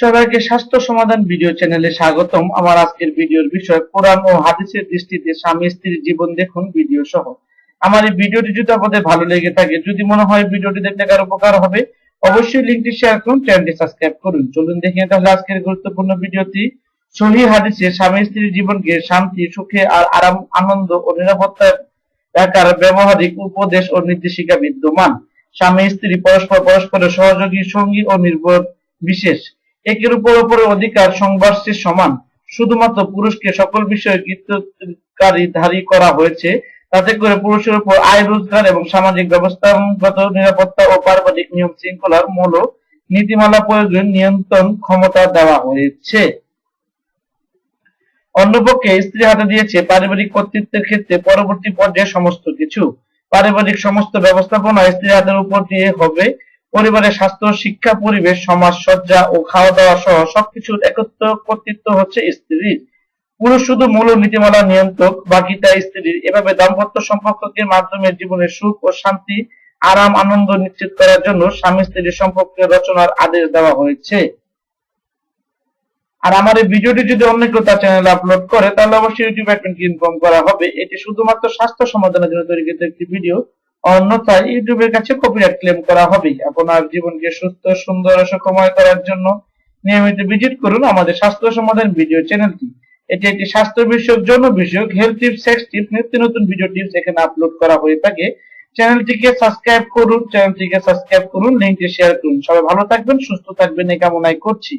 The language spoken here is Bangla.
সবাইকে স্বাস্থ্য সমাধান ভিডিও চ্যানেলে স্বাগতম। আমার আজকের ভিডিওর বিষয়, কোরআন ও হাদিসের দৃষ্টিতে স্বামী স্ত্রীর জীবন দেখুন, ভিডিও সহ। আমার এই ভিডিওটি যদি আপনাদের ভালো লেগে থাকে, যদি মনে হয় ভিডিওটি দেখতে কার উপকার হবে, অবশ্যই লিঙ্কটি শেয়ার করুন, চ্যানেলটি সাবস্ক্রাইব করুন। চলুন দেখে তাহলে আজকের গুরুত্বপূর্ণ ভিডিওটি। সহি হাদিসে স্বামী স্ত্রীর জীবনকে শান্তি, সুখে আর আরাম, আনন্দ ও নিরাপত্তার রাখার ব্যবহারিক উপদেশ ও নির্দেশিকা বিদ্যমান। স্বামী স্ত্রী পরস্পর পরস্পরের সহযোগী, সঙ্গী ও নির্ভর বিশেষ। একের উপর অপরের অধিকার সংঘর্ষের সমান। শুধুমাত্র পুরুষকে সকল বিষয়ে কৃতকারী ধারী করা হয়েছে, তাতে করে পুরুষের উপর আয়, রোজগার এবং সামাজিক ব্যবস্থাগত নিরাপত্তা ও পারিবারিক নিয়ম শৃঙ্খলার মূল নীতিমালা প্রয়োগের নিয়ন্ত্রণ ক্ষমতা দেওয়া হয়েছে। অন্যপক্ষে স্ত্রী হাতে দিয়েছে পারিবারিক কর্তৃত্বের ক্ষেত্রে পরবর্তী পর্যায়ে সমস্ত কিছু। পারিবারিক সমস্ত ব্যবস্থাপনা স্ত্রী হাতের উপর দিয়ে হবে। পরিবারের স্বাস্থ্য, শিক্ষা, পরিবেশ, সমাজ সজ্জা ও খাওয়া দাওয়া সহ সবকিছুর একত্র কর্তৃত্ব হচ্ছে স্ত্রীর। পুরুষ শুধু মূল নীতিমালা নিয়ন্ত্রক বাকিটা স্ত্রীর। এভাবে দাম্পত্য সম্পর্কের মাধ্যমে জীবনের সুখ ও শান্তি, আরাম, আনন্দ নিশ্চিত করার জন্য স্বামী স্ত্রীর সম্পর্কে রচনার আদেশ দেওয়া হয়েছে। আর আমার এই ভিডিওটি যদি অন্য কেউ তার চ্যানেলে আপলোড করে, তাহলে অবশ্যই ইউটিউব অ্যাকাউন্ট ইনফর্ম করা হবে। এটি শুধুমাত্র স্বাস্থ্য সমাধানের জন্য তৈরিকৃত একটি ভিডিও। অন্যথায় ইউটিউবের কাছে কপিরাইট ক্লেম করা হবে আপনার জীবনকে সুস্থ, সুন্দর সুখময় করার জন্য নিয়মিত ভিজিট করুন আমাদের স্বাস্থ্য সমাধান ভিডিও চ্যানেলটি এটি একটি স্বাস্থ্য বিষয়ক, যৌন বিষয়ক হেলথ টিপস সেক্স টিপস নিত্য নতুন ভিডিও টিপস এখানে আপলোড করা হয়ে থাকে। চ্যানেলটিকে সাবস্ক্রাইব করুন চ্যানেলটিকে সাবস্ক্রাইব করুন লিঙ্কটি শেয়ার করুন। সবাই ভালো থাকবেন, সুস্থ থাকবেন, এই কামনাই করছি।